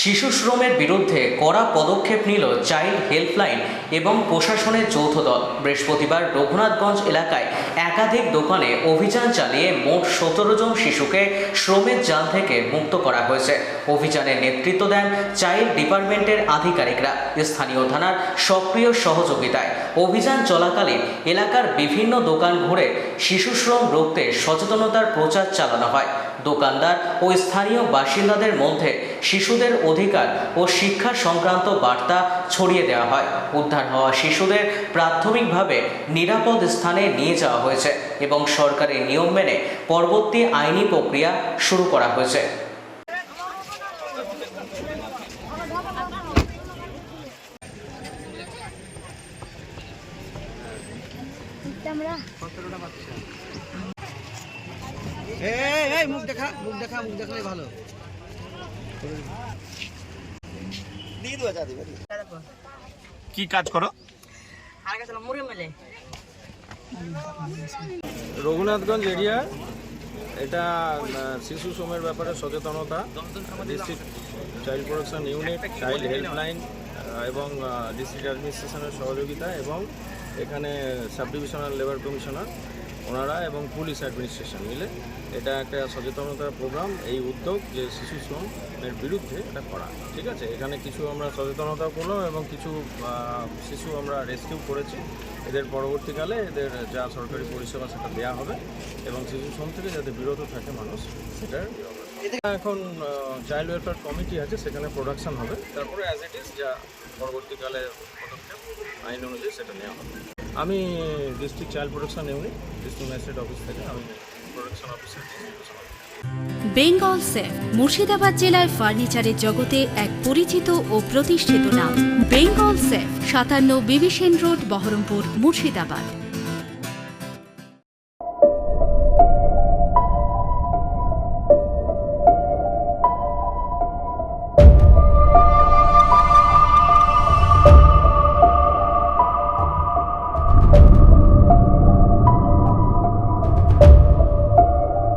শিশু শ্রমের বিরুদ্ধে কড়া পদক্ষেপ নিল চাইল্ড হেল্পলাইন এবং প্রশাসনের যৌথ দল। বৃহস্পতিবার রঘুনাথগঞ্জ এলাকায় একাধিক দোকানে অভিযান চালিয়ে মোট সতেরো জন শিশুকে শ্রমের জাল থেকে মুক্ত করা হয়েছে। অভিযানে নেতৃত্ব দেন চাইল্ড ডিপার্টমেন্টের আধিকারিকরা। স্থানীয় থানার সক্রিয় সহযোগিতায় অভিযান চলাকালীন এলাকার বিভিন্ন দোকান ঘুরে শিশু শ্রম রুখতে সচেতনতার প্রচার চালানো হয়। দোকানদার ও স্থানীয় বাসিন্দাদের মধ্যে শিশুদের অধিকার ও শিক্ষা সংক্রান্ত বার্তা ছড়িয়ে দেওয়া হয়। উদ্ধার হওয়া শিশুদের প্রাথমিকভাবে নিরাপদ স্থানে নিয়ে যাওয়া হয়েছে এবং সরকারি নিয়ম মেনে পরবর্তী আইনি প্রক্রিয়া শুরু করা হয়েছে। এই মুখ দেখা মুখ দেখা, মুখ দেখালে ভালো। কি কাজ করো? রঘুনাথগঞ্জ এরিয়া এটা শিশু শ্রমের ব্যাপারে সচেতনতা district child protection unit child helpline এবং ডিস্ট্রিক্ট অ্যাডমিনিস্ট্রেশনের সহযোগিতা এবং এখানে সাব ডিভিশনাল লেবার কমিশনার ওনারা এবং পুলিশ অ্যাডমিনিস্ট্রেশন মিলে এটা একটা সচেতনতার প্রোগ্রাম, এই উদ্যোগ যে শিশু শ্রমের বিরুদ্ধে এটা করা। ঠিক আছে? এখানে কিছু আমরা সচেতনতা করলাম এবং কিছু শিশু আমরা রেস্কিউ করেছি। এদের পরবর্তীকালে এদের যা সরকারি পরিষেবা সেটা দেওয়া হবে এবং শিশু শ্রম থেকে যাতে বিরত থাকে মানুষ, সেটার এখন চাইল্ড ওয়েলফেয়ার কমিটি আছে, সেখানে প্রোডাকশন হবে। তারপরে অ্যাজ ইট ইজ যা পরবর্তীকালে পদক্ষেপ আইন অনুযায়ী সেটা নেওয়া হবে। আমি district child protection unit district magistrate office থেকে আমি protection officer Bengal safe Murshidabad জেলায় ফার্নিচারের জগতে এক পরিচিত ও প্রতিষ্ঠিত নাম। বেঙ্গল সেফ সাতান্ন বিবিসেন রোড, বহরমপুর, মুর্শিদাবাদ।